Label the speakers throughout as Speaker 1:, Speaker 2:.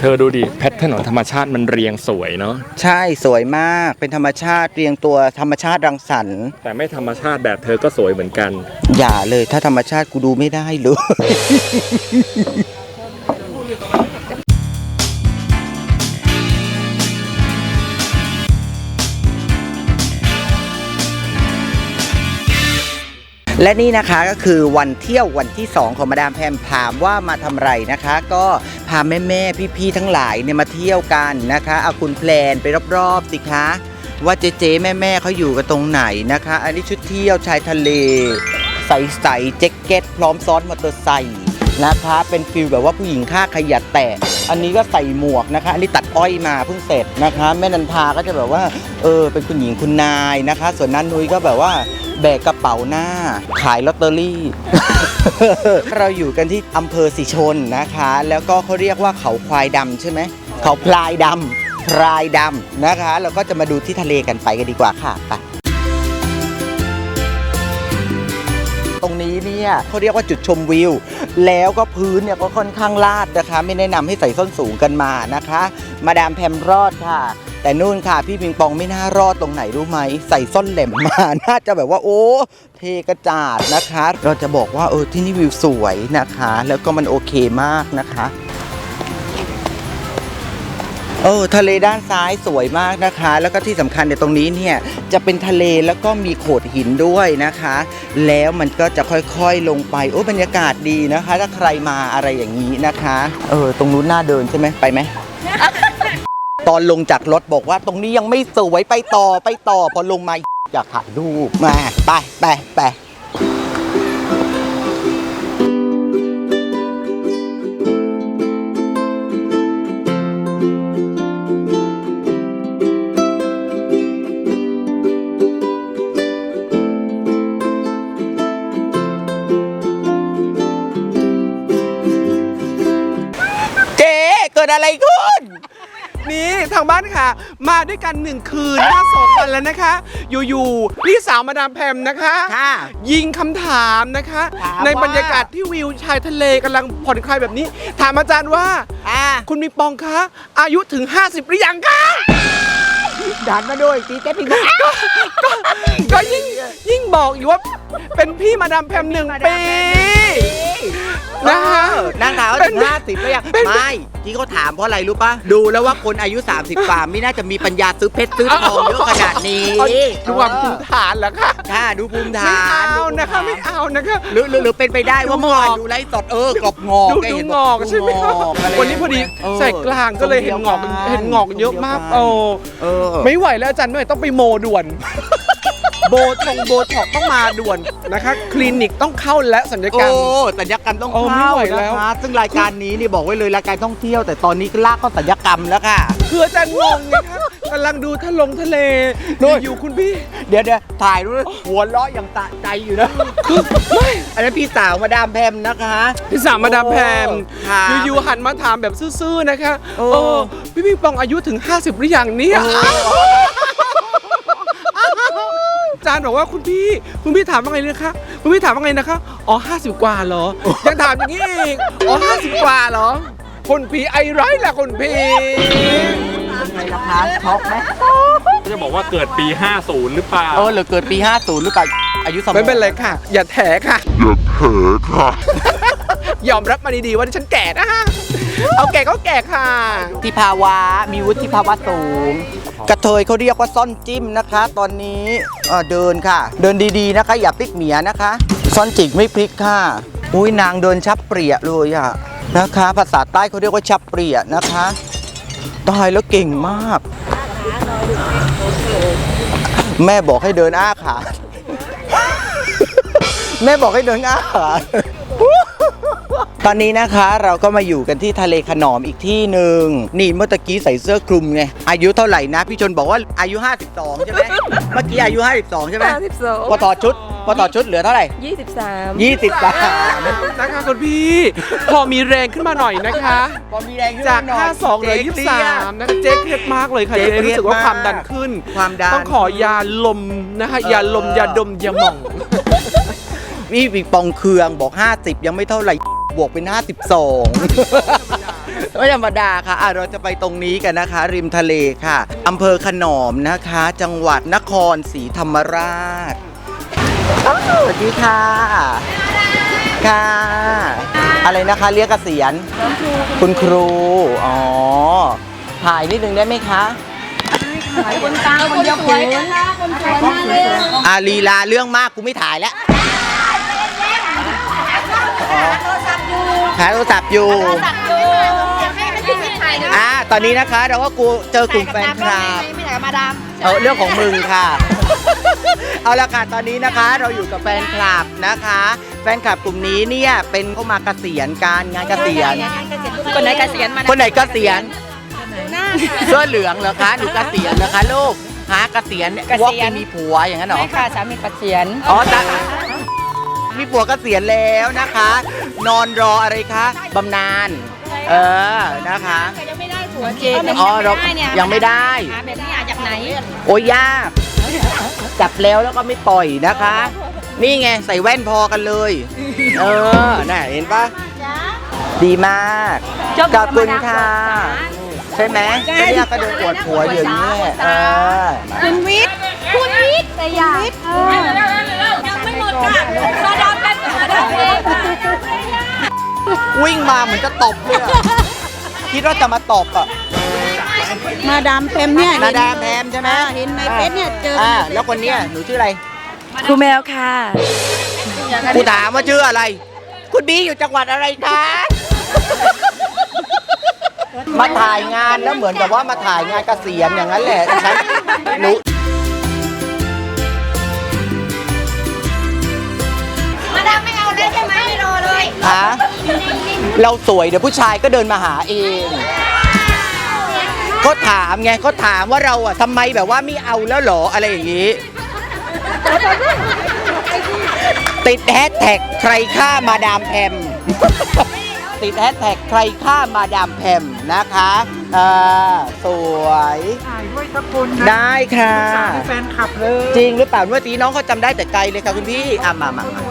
Speaker 1: เธอดูดิแพทเทิร์นของธรรมชาติมันเรียงสวยเนาะ
Speaker 2: ใช่สวยมากเป็นธรรมชาติเรียงตัวธรรมชาติรังสรรค์
Speaker 1: แต่ไม่ธรรมชาติแบบเธอก็สวยเหมือนกัน
Speaker 2: อย่าเลยถ้าธรรมชาติกูดูไม่ได้เลย และนี่นะคะก็คือวันเที่ยววันที่ 2 ของมาดามแพมถามว่ามาทำไรนะคะ ก็พาแม่แม่ๆพี่ๆทั้งหลายเนี่ยมาเที่ยวกันนะคะเอาคุณแพลนไปรอบๆสิคะ ว่าเจ๊เจ๊แม่แม่ๆเขาอยู่กันตรงไหนนะคะ อันนี้ชุดเที่ยวชายทะเล ใส่ใส่แจ็คเก็ต พร้อมซ้อนมอเตอร์ไซค์นะคะเป็นฟิลแบบว่าผู้หญิงค่าขยัดแตะอันนี้ก็ใส่หมวกนะคะ อันนี้ตัดอ้อยมาเพิ่งเสร็จนะคะ แม่นันทาก็จะแบบว่า เออ เป็นคุณหญิงคุณนายนะคะ ส่วนนั้นนุ้ยก็แบบว่า แบกกระเป๋าหน้า ขายลอตเตอรี่ เราอยู่กันที่อำเภอสิชนนะคะ แล้วก็เขาเรียกว่าเขาควายดำใช่ไหม เขาพลายดำพลายดำนะคะ เราก็จะมาดูที่ทะเลกันไปกันดีกว่าค่ะไปตรงนี้เนี่ยเขาเรียกว่าจุดชมวิว แล้วก็พื้นเนี่ยก็ค่อนข้างลาดนะคะ ไม่แนะนำให้ใส่ส้นสูงกันมานะคะ มาดามแพมรอดค่ะ แต่นู่นค่ะ พี่ปิงปองไม่น่ารอดตรงไหนรู้ไหม ใส่ส้นแหลมมา น่าจะแบบว่าโอ้เทกระจาดนะคะ เราจะบอกว่าเออที่นี่วิวสวยนะคะ แล้วก็มันโอเคมากนะคะเออทะเลด้านซ้ายสวยมากนะคะ แล้วก็ที่สำคัญในยตรงนี้เนี่ยจะเป็นทะเลแล้วก็มีโขดหินด้วยนะคะ แล้วมันก็จะค่อยๆลงไปโอ้บรรยากาศดีนะคะ ถ้าใครมาอะไรอย่างนี้นะคะ เออตรงนู้นน่าเดินใช่ไหมไปไหม ตอนลงจากรถบอกว่าตรงนี้ยังไม่สวยไปต่อไปต่อพอลงมาอยากถ่ายรูปมาไปไปไปา
Speaker 3: งบ้านค่ะ มาด้วยกันหนึ่งคืนหน้าสองวันแล้วนะคะ อยู่ๆพี่สาวมาดามแพมนะคะ
Speaker 2: ค่ะ
Speaker 3: ยิงคำถามนะคะ
Speaker 2: ถาม
Speaker 3: ใน
Speaker 2: ว่า
Speaker 3: บรรยากาศที่วิวชายทะเลกำลังผ่อนคลายแบบนี้ ถามอาจารย์ว่า
Speaker 2: อะ
Speaker 3: คุณมีปองคะ อายุถึง 50 หรือยังคะ
Speaker 2: ดันมาด้วยจีเจ๊พี่บอก
Speaker 3: ก็ยิ่งยิ่งบอกอยู่ว่า เป็นพี่มาดามแพมหนึ่งปี นะคะ
Speaker 2: นางถามว่าถึงห้าสิบแล้วยังไม่ที่เขาถามเพราะอะไรรู้ปะดูแล้วว่าคนอายุ 30กว่าไม่น่าจะมีปัญญาซื้อเพชรซื้อทองเยอะขนาดนี้
Speaker 3: เอาดูความภูมิฐานเหรอคะ
Speaker 2: ค่ะดูภูมิ
Speaker 3: ไม่
Speaker 2: ฐาน
Speaker 3: เอา
Speaker 2: ดูภูมิ
Speaker 3: นะคะ
Speaker 2: ฐาน
Speaker 3: ไม่เอานะคะ
Speaker 2: หรือหรือหรือเป็นไปได้ว่า
Speaker 3: ดู
Speaker 2: เมื่อวาน
Speaker 3: งอก
Speaker 2: ดูไลฟ์สดเออกรอบงอก
Speaker 3: ดู
Speaker 2: แก
Speaker 3: ดู
Speaker 2: เห็น
Speaker 3: งอกใช่ไหม
Speaker 2: ดูงอกะไร
Speaker 3: วันนี้พอดี
Speaker 2: เออ
Speaker 3: ใส่กลางก็เลยเห็นงอก
Speaker 2: ทรงดียว
Speaker 3: เห็นงอกเยอะมากโอ้
Speaker 2: เออ
Speaker 3: ไม่ไหวแล้วอาจารย์หน่อยต้องไปโมด่วนโบทงโบท็อกต้องมาด่วนนะคะ คลินิกต้องเข้าและสัญญกรรม
Speaker 2: โอ้สัญญกรรมต้อง
Speaker 3: โอ้ไม่
Speaker 2: เข้า
Speaker 3: ไหว
Speaker 2: นะ
Speaker 3: แล้ว
Speaker 2: คะซึ่งรายการนี้นี่บอกไว้เลยรายการท่องเที่ยว แต่ตอนนี้ก็ลากเข้าสัญญกรรมแล้วค่ะ
Speaker 3: คืออาจารย์งงไงคะกำลังดูทะลงทะเล
Speaker 2: นู่น
Speaker 3: อยู่ๆคุณพี่
Speaker 2: เดี๋ยวเดี๋ยวถ่ายด้วยหัวเราะอย่างตะใจอยู่นะอันนั้นพี่สาวมาดามแพมนะคะ
Speaker 3: พี่สาวมาดามแพม
Speaker 2: ค่ะ
Speaker 3: อยู่ๆหันมาถามแบบซื่อๆนะคะ
Speaker 2: โอ้
Speaker 3: เออพี่ปิงปองอายุถึง 50 หรือยังเนี่ยอา จารย์บอกว่าคุณพี่ คุณพี่ถามว่าไงนะคะคุณพี่ถามว่าไงนะคะอ๋อ50กว่าเหรอ ยังถามอย่างนี้อีกอ๋อ50กว่าเหรอคนผีไอไรแหละคนผี
Speaker 2: เป็นไงล่ะคะช็อกไหม
Speaker 1: จะบอกว่าเกิดปี 50 หรือเปล่า
Speaker 2: เออหรือเกิดปี 50 หรือเปล่าอายุสมอง
Speaker 3: ไม่เป็นไรค่ะ อย่าแถค่ะ อย่าแถค่ะ ยอมรับมาดีๆว่าดิฉันแก่นะฮะเอาแก่ก็แก่ค่ะ
Speaker 2: ที่ภาวะมีวุฒิภาวะสูง กระเทยเขาเรียกว่าซ่อนจิ้มนะคะ ตอนนี้เดินค่ะ เดินดีๆนะคะ อย่าพลิกเหมียนะคะ ซ่อนจิกไม่พลิกค่ะ อุ้ยนางเดินชับเปรียเลยอะนะคะ ภาษาใต้เขาเรียกว่าชับเปรียนะคะตายแล้วเก่งมาก แม่บอกให้เดินอ้าขา แม่บอกให้เดินอ้าขา ตอนนี้นะคะเราก็มาอยู่กันที่ทะเลขนอมอีกที่หนึ่งนี่เมื่อตะกี้ใส่เสื้อคลุมไงอายุเท่าไหร่นะ พี่ชนบอกว่าอายุ 52 ใช่ไหมเมื่อกี้อายุ 52 ใช่ไหม
Speaker 4: 52
Speaker 2: พอถอดชุดพอถอดชุดเหลือเท่าไหร่
Speaker 4: 23
Speaker 2: 23
Speaker 3: นะคะคุณพี่ พอมีแรงขึ้นมาหน่อยนะคะ
Speaker 2: พอมีแรงขึ้น
Speaker 3: จาก
Speaker 2: มหน่อย
Speaker 3: 52เหลือ
Speaker 2: เจ๊เครียด
Speaker 3: 23นะคะเจ๊เครียดมากเลยค่ะ
Speaker 2: เจ๊
Speaker 3: เจ๊
Speaker 2: เครียด
Speaker 3: รู้สึกว่าความ
Speaker 2: มาก
Speaker 3: ดันขึ้น
Speaker 2: ความดัน
Speaker 3: ต้องขอยาลมนะคะ
Speaker 2: เออ
Speaker 3: ยาลมยาดมยาหม่อง
Speaker 2: พี่ปิงปองเคืองบอก 50 ยังไม่เท่าไหร่ บวกเป็น 52 ไม่ธรรมดาค่ะอะ เราจะไปตรงนี้กันนะคะ ริมทะเลค่ะอำเภอขนอมนะคะ จังหวัดนครศรีธรรมราชอ้าวสวัสดีค่ะ ค่ะ อะไรนะคะเรียกเกษียณคุณครู อ๋อ ถ่ายนิดนึงได้ไหมคะ
Speaker 4: คนตาคนเดียวสวยนะคะคนสวยมาเลย
Speaker 2: อาลีลาเรื่องมากกูไม่ถ่ายแล้ว
Speaker 4: ศัพท์อยู่
Speaker 2: หาโทรศัพท์อยู่
Speaker 4: โทรศัพท์อยู่อยากให้มันที่ถ่ายนะ
Speaker 2: อ่า ตอนนี้นะคะเราก็กูเจอกลุ่มแฟนคลับ
Speaker 4: ไม่ถ่ายกับมาดาม
Speaker 2: เออเรื่องของมึงค่ะ เอาละค่ะตอนนี้นะคะเราอยู่กับแฟนคลับนะคะ แฟนคลับกลุ่มนี้เนี่ยเป็นเข้ามาเกษียณการงานเกษียณ
Speaker 4: คนไหนเกษียณมา
Speaker 2: คนไหนเกษียณ
Speaker 4: หน้า
Speaker 2: เสื้อเหลืองเหรอคะหนูเกษียณเหรอคะลูกหาเกษียณ
Speaker 4: เกษียณ
Speaker 2: ว่าไปมีผัวอย่างนั้นเหรอ
Speaker 4: ไม่ค่ะสามีเกษียณ
Speaker 2: อ๋อจ้ะมี ผัวเกษียณแล้วนะคะ นอนรออะไรคะบำนาญเออนะคะ
Speaker 4: ยังไม่ได้ผัวจริง
Speaker 2: อ๋อเรายังไม่ได้
Speaker 4: หาแบบนี้หาจากไหน
Speaker 2: โอ้ยยากจับแล้วแล้วก็ไม่ปล่อยนะคะ นี่ไงใส่แว่นพอกันเลย เออน่ะเห็นปะดีมาก ขอบคุณค่ะ ใช่ไหมก็เนี่ยก็โดนปวดหัวเดี๋ยวนี้แหละเออ
Speaker 4: คุณวิทย์คุณวิทย์แต่อยาก เห
Speaker 2: มือนจะตบเลยอะคิดว่าจะมาตบอะ
Speaker 5: มาดามแพมเนี่ย
Speaker 2: นาดาแพมใช่ไหม
Speaker 5: เห็นในเฟซเนี่ยเจอ
Speaker 2: อ่าแล้วคนเนี้ยหนูชื่ออะไร
Speaker 5: ครูแมวค่ะ
Speaker 2: กูถามว่าชื่ออะไร คุณบีอยู่จังหวัดอะไรคะ มาถ่ายงานแล้วเหมือนกับว่ามาถ่ายงานเกษียณอย่างนั้นแหละฉันหนู ฮะเราสวยเดี๋ยวผู้ชายก็เดินมาหาเองก็ถามไงก็ถามว่าเราอะทำไมแบบว่าไม่เอาแล้วเหรออะไรอย่างนี้ ติดแฮชแท็กใครฆ่ามาดามแพมติดแฮชแท็กใครฆ่ามาดามแพมนะคะอ่าสวย
Speaker 5: ถ่ายด้วยสักคนนะ
Speaker 2: ได้ค่ะ
Speaker 5: แฟนคลับเลย
Speaker 2: จริงหรือเปล่าเมื่อกี้น้องเขาจำได้แต่ไกลเลยค่ะคุณพี่อะมามามา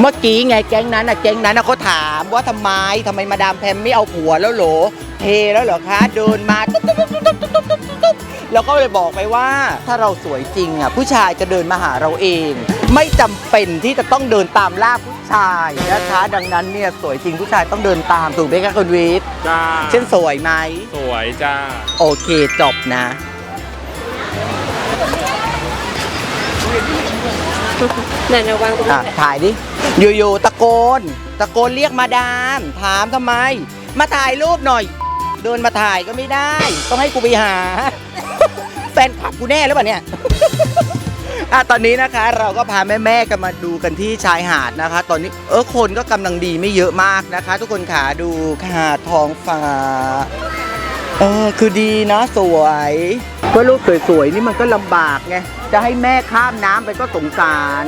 Speaker 2: เมื่อกี้ไงแก๊งนั้นอะแก๊งนั้นอะเขาถามว่าทำไมทำไมมาดามแพมไม่เอาผัวแล้วเหรอเทแล้วเหรอคะเดินมาตุ๊บตุ๊บตุ๊บตุ๊บตุ๊บตุ๊บตุ๊บตุ๊บเราก็เลยบอกไปว่าถ้าเราสวยจริงอะผู้ชายจะเดินมาหาเราเอง ไม่จำเป็นที่จะต้องเดินตามล่าผู้ชายนะคะดังนั้นเนี่ยสวยจริงผู้ชายต้องเดินตามถูกไหมคะคุณวิทย์
Speaker 1: จ้า
Speaker 2: เช่นสวยไหม
Speaker 1: สวยจ้า
Speaker 2: โอเคจบนะ
Speaker 4: นั่นระวังตรง
Speaker 2: อะ
Speaker 4: นี้
Speaker 2: ถ่ายดิ อยู่ๆตะโกน ตะโกนเรียกมาดาม ถามทำไม มาถ่ายรูปหน่อย เดินมาถ่ายก็ไม่ได้ ต้องให้กูไปหา แฟนคลับกูแน่หรือเปล่าเนี่ยอะตอนนี้นะคะเราก็พาแม่ๆกันมาดูกันที่ชายหาดนะคะ ตอนนี้เออคนก็กำลังดีไม่เยอะมากนะคะ ทุกคนขาดูค่ะท้องฟ้า เออคือดีนะสวย ก็รูปสวยๆนี่มันก็ลำบากไง จะให้แม่ข้ามน้ำไปก็สงสาร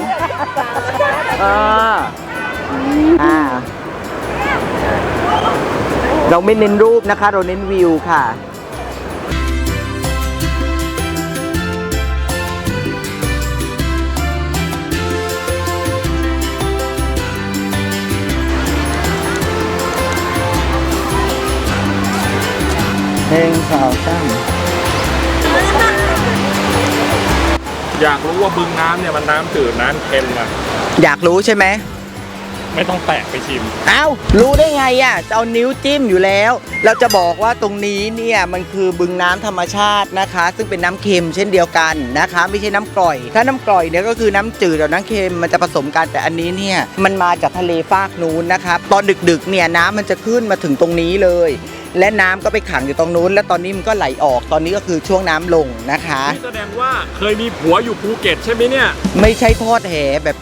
Speaker 2: เอออ่า เราไม่เน้นรูปนะคะ เราเน้นวิวค่ะเพลงสาวตั้ง
Speaker 1: อยากรู้ว่าบึงน้ำเนี่ยมันน้ำจืดน้ำเค็มอะ
Speaker 2: อยากรู้ใช่ไหม
Speaker 1: ไม่ต้องแตะไปชิม
Speaker 2: เอ้ารู้ได้ไงอะจะเอานิ้วจิ้มอยู่แล้ว เราจะบอกว่าตรงนี้เนี่ยมันคือบึงน้ำธรรมชาตินะคะ ซึ่งเป็นน้ำเค็มเช่นเดียวกันนะคะ ไม่ใช่น้ำกร่อย ถ้าน้ำกร่อยเนี่ยก็คือน้ำจืดกับน้ำเค็มมันจะผสมกันแต่อันนี้เนี่ยมันมาจากทะเลฟากนู้นนะคะตอนดึกๆเนี่ยน้ำมันจะขึ้นมาถึงตรงนี้เลย และน้ำก็ไปขังอยู่ตรงนู้น และตอนนี้มันก็ไหลออกตอนนี้ก็คือช่วงน้ำลงนะคะ
Speaker 1: นี่แสดงว่าเคยมีผัวอยู่ภูเก็ตใช่ไหมเนี่ย
Speaker 2: ไม่ใช่ทอดแหแบบ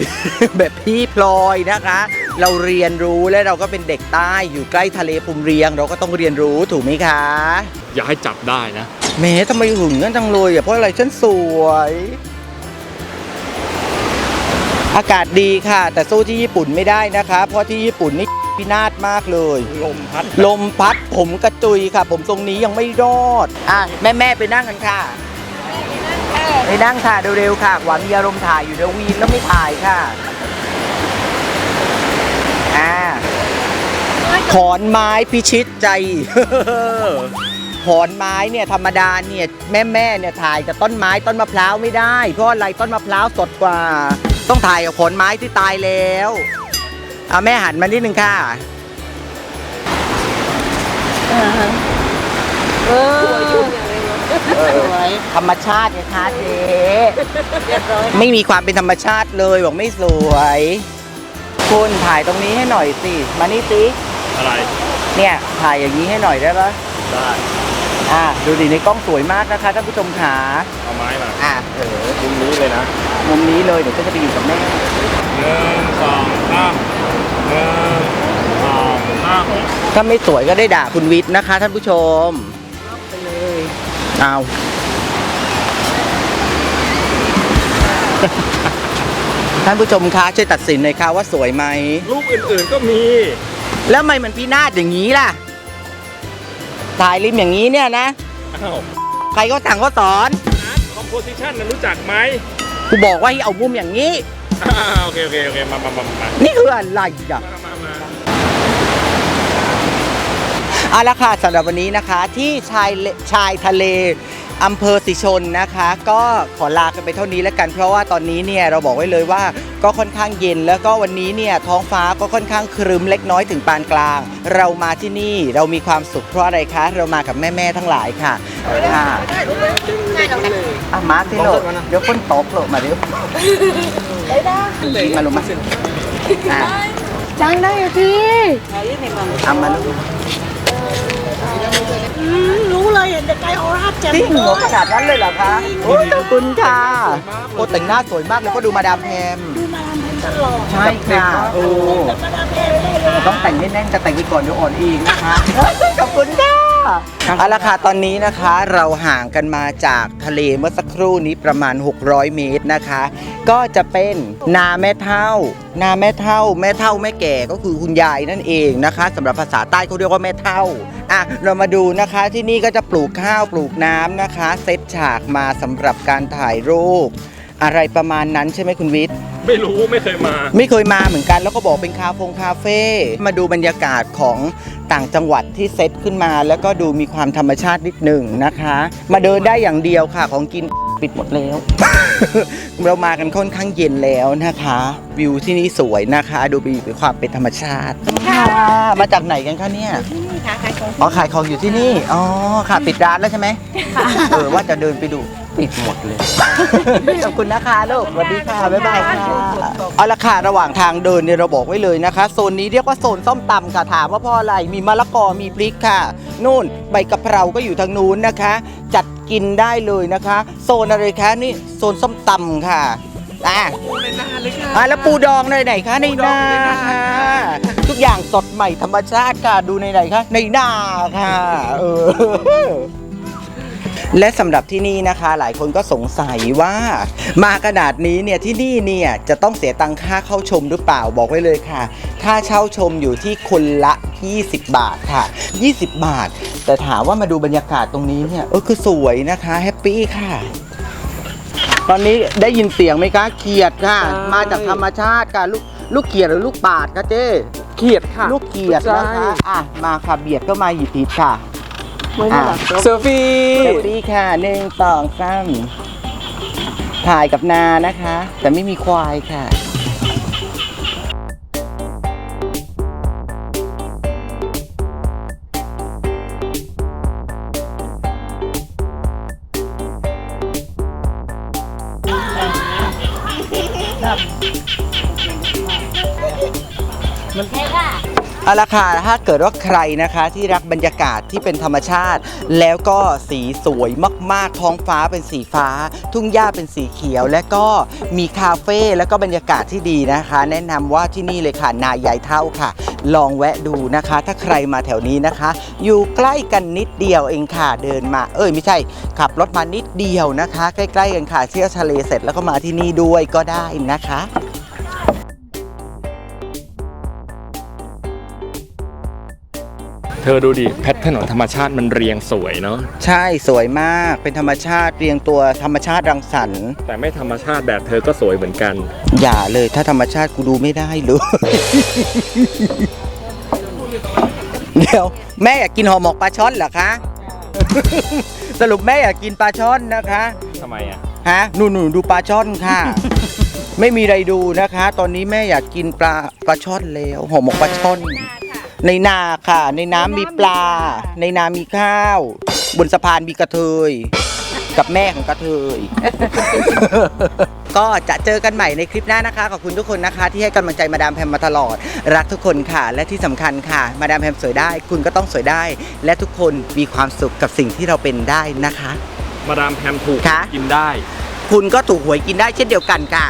Speaker 2: แบบพี่พลอยนะคะ เราเรียนรู้และเราก็เป็นเด็กใต้อยู่ใกล้ทะเลภูมิเรียง เราก็ต้องเรียนรู้ถูกไหมคะ
Speaker 1: อย่าให้จับได้นะ
Speaker 2: แหม้ทำไมหึงกันจังเลยอะเพราะอะไรฉันสวยอากาศดีค่ะ แต่สู้ที่ญี่ปุ่นไม่ได้นะคะ เพราะที่ญี่ปุ่นนี่ พินาศมากเลย
Speaker 1: ลมพัด
Speaker 2: ลมพัดผมกระจุยค่ะ ผมตรงนี้ยังไม่รอด อะ แม่แม่ๆไปนั่งกันค่ะ ไปนั่งค่ะเร็วๆค่ะ หวานมีอารมณ์ถ่ายอยู่เดี๋ยววีนแล้วไม่ถ่ายค่ะ อ่าขอนไม้พิชิตใจขอนไม้เนี่ยธรรมดาเนี่ยแม่แม่ๆเนี่ยถ่ายกับต้นไม้ต้นมะพร้าวไม่ได้ เพราะอะไรต้นมะพร้าวสดกว่า ต้องถ่ายกับขอนไม้ที่ตายแล้ว เอาแม่หันมานิดนึงค่ะ
Speaker 5: เออสวย
Speaker 2: ธรรมชาติไงคะเจ๊ไม่มีความเป็นธรรมชาติเลยบอกไม่สวย คุณถ่ายตรงนี้ให้หน่อยสิ มานี่สิ
Speaker 1: อะไร
Speaker 2: เนี่ยถ่ายอย่างนี้ให้หน่อยได้ปะ
Speaker 1: ได้
Speaker 2: อะดูดิในกล้องสวยมากนะคะท่านผู้ชมขา
Speaker 1: เอาไม้มา
Speaker 2: อะเออ
Speaker 1: มุมนี้เลยนะ
Speaker 2: มุมนี้เลยเดี๋ยวก็จะไปอยู่กับแม่
Speaker 1: หนึ่งสองสามหนึ่งสองสาม
Speaker 2: ถ้าไม่สวยก็ได้ด่าคุณวิทย์นะคะ ท่านผู้ชมเอาท่านผู้ชมคะช่วยตัดสินหน่อยค่ะว่าสวยไหม
Speaker 1: รูปอื่นๆก็มี
Speaker 2: แล้วทำไมมันพินาศอย่างนี้ล่ะถ่ายริมอย่างนี้เนี่ยนะ
Speaker 1: อ้าว
Speaker 2: ใครก็สั่งก็สอน
Speaker 1: อาร์ตคอมโพสิชันนะรู้จักไหม
Speaker 2: กูบอกว่าให้เอามุมอย่างนี้
Speaker 1: อ่า โอเคโอเคโอเคมามามามา
Speaker 2: นี่คืออะไรอ่ะ เอาละค่ะสำหรับวันนี้นะคะที่ชายชายทะเลอำเภอสิชนนะคะ ก็ขอลากันไปเท่านี้แล้วกัน เพราะว่าตอนนี้เนี่ยเราบอกไว้เลยว่าก็ค่อนข้างเย็น แล้วก็วันนี้เนี่ยท้องฟ้าก็ค่อนข้างครึ้มเล็กน้อยถึงปานกลาง เรามาที่นี่เรามีความสุขเพราะอะไรคะ เรามากับแม่ๆทั้งหลายค่ะค่ะอะมาสิโลกเดี๋ยวคนตกโลกมาเดี๋ยวมาลงมาอะ
Speaker 4: จังได้อยู่ที่
Speaker 2: เอามาลูก
Speaker 5: รู้เลยเห็นแต่ไกลออร่าแจ่ม
Speaker 2: จริงเหรอขนาดนั้นเลยเหรอคะโอ้ยขอบคุณค่ะโอ้แต่งหน้าสวยมากแล้วก็ดูมาดามแพม
Speaker 5: ดูมาทำให้ตลอด
Speaker 2: ใช่ค่ะโอ้
Speaker 5: มาดามแพมได้เลย
Speaker 2: ต้องแต่งให้แน่นจะแต่งไปก่อนเดี๋ยวอ่อนอีกนะคะขอบคุณค่ะเอาละค่ะตอนนี้นะคะเราห่างกันมาจากทะเลเมื่อสักครู่นี้ประมาณ 600 เมตรนะคะ ก็จะเป็นนาแม่เท่า นาแม่เท่า แม่เท่าแม่แก่ก็คือคุณยายนั่นเองนะคะสำหรับภาษาใต้เขาเรียกว่าแม่เท่า อะเรามาดูนะคะที่นี่ก็จะปลูกข้าวปลูกน้ำนะคะ เซตฉากมาสำหรับการถ่ายรูป อะไรประมาณนั้นใช่ไหมคุณวิทย์
Speaker 1: ไม่รู้ไม่เคยมา
Speaker 2: ไม่เคยมาเหมือนกันแล้วก็บอกเป็นคาเฟงคาเฟ่มาดูบรรยากาศของต่างจังหวัดที่เซตขึ้นมา แล้วก็ดูมีความธรรมชาตินิดหนึ่งนะคะ มาเดินได้อย่างเดียวค่ะของกิน ปิดหมดแล้ว เรามากันค่อนข้างเย็นแล้วนะคะ วิวที่นี่สวยนะคะ ดูมีความเป็นธรรมชาติค่ะมาจากไหนกันคะเนี่ย
Speaker 5: นี่ค่ะขายของ
Speaker 2: อ๋อขายของอยู่ที่นี่อ๋อค่ะปิดร้านแล้วใช่ไหมเออว่าจะเดินไปดู ปิดหมดเลย ขอบคุณนะคะลูกสวัสดีค่ะ บ๊ายบายค่ะเอาละค่ะระหว่างทางเดินเนี่ยเราบอกไว้เลยนะคะ โซนนี้เรียกว่าโซนส้มตำค่ะ ถามว่าเพราะอะไร มีมะละกอ มีพริกค่ะ นู่นใบกะเพรา ก็อยู่ทางนู้นนะคะ จัดกินได้เลยนะคะ โซนอะไรคะนี่โซนส้มตำค่ะ อะ
Speaker 3: ในนาเลยค่ะ
Speaker 2: อะแล้วปูดองในไหนคะใน
Speaker 3: ปูดอ
Speaker 2: นาง
Speaker 3: ในนา
Speaker 2: ค่ะทุกอย่างสดใหม่ธรรมชาติค่ะ ดูในไหนคะในนาค่ะ เออ และสำหรับที่นี่นะคะ หลายคนก็สงสัยว่า มาขนาดนี้เนี่ยที่นี่เนี่ยจะต้องเสียตังค่าเข้าชมหรือเปล่าบอกไว้เลยค่ะค่าเช่าชมอยู่ที่คนละ 20 บาทค่ะ 20 บาท แต่ถามว่ามาดูบรรยากาศตรงนี้เนี่ยเออคือสวยนะคะแฮปปี้ค่ะ ตอนนี้ได้ยินเสียงไหมคะเขียดค่ะ
Speaker 3: ใช่
Speaker 2: มาจากธรรมชาติค่ะลูกลูกเขียดหรือลูกปาดคะเจ้
Speaker 3: เขียดค่ะ
Speaker 2: ลูกเขียดนะคะ อะ มาค่ะ เบียดก็มาหยิบผิดค่ะ
Speaker 5: ไม่ได้หลับ
Speaker 3: เซลฟี่
Speaker 2: เซลฟี่ค่ะหนึ่งสองสามถ่ายกับนานะคะ แต่ไม่มีควายค่ะ ละค่ะ ถ้าเกิดว่าใครนะคะที่รักบรรยากาศที่เป็นธรรมชาติ แล้วก็สีสวยมาก ๆ ท้องฟ้าเป็นสีฟ้า ทุ่งหญ้าเป็นสีเขียว และก็มีคาเฟ่แล้วก็บรรยากาศที่ดีนะคะ แนะนำว่าที่นี่เลยค่ะ นายายเท่าค่ะ ลองแวะดูนะคะ ถ้าใครมาแถวนี้นะคะ อยู่ใกล้กันนิดเดียวเองค่ะเดินมา เอ้ยไม่ใช่ ขับรถมานิดเดียวนะคะ ใกล้ ๆ กันค่ะเที่ยวทะเลเสร็จแล้วก็มาที่นี่ด้วยก็ได้นะคะ
Speaker 1: เธอดูดิแพทเทิร์นของธรรมชาติมันเรียงสวยเนาะ
Speaker 2: ใช่สวยมากเป็นธรรมชาติเรียงตัวธรรมชาติรังสรรค์
Speaker 1: แต่ไม่ธรรมชาติแบบเธอก็สวยเหมือนกัน
Speaker 2: อย่าเลยถ้าธรรมชาติกูดูไม่ได้เลยเดี๋ยวแม่อยากกินห่อหมกปลาช่อนเหรอคะ สรุปแม่อยากกินปลาช่อนนะคะ
Speaker 1: ทำไมอะ
Speaker 2: ฮะหนูหนูดูปลาช่อนค่ะ ไม่มีอะไรดูนะคะ ตอนนี้แม่อยากกินปลาปลาช่อนแล้วห่อหมกปลาช่อน ในนาค่ะ ในน้ำมีปลา ในนามีข้าว บนสะพานมีกระเทย กับแม่ของกระเทย ก็จะเจอกันใหม่ในคลิปหน้านะคะ ขอบคุณทุกคนนะคะ ที่ให้กำลังใจมาดามแพมมาตลอด รักทุกคนค่ะ และที่สำคัญค่ะ มาดามแพมสวยได้ คุณก็ต้องสวยได้ และทุกคนมีความสุขกับสิ่งที่เราเป็นได้นะคะ
Speaker 1: มาดามแพมถูก
Speaker 2: คะ
Speaker 1: กินได้
Speaker 2: คุณก็ถูกหวยกินได้เช่นเดียวกันค่ะ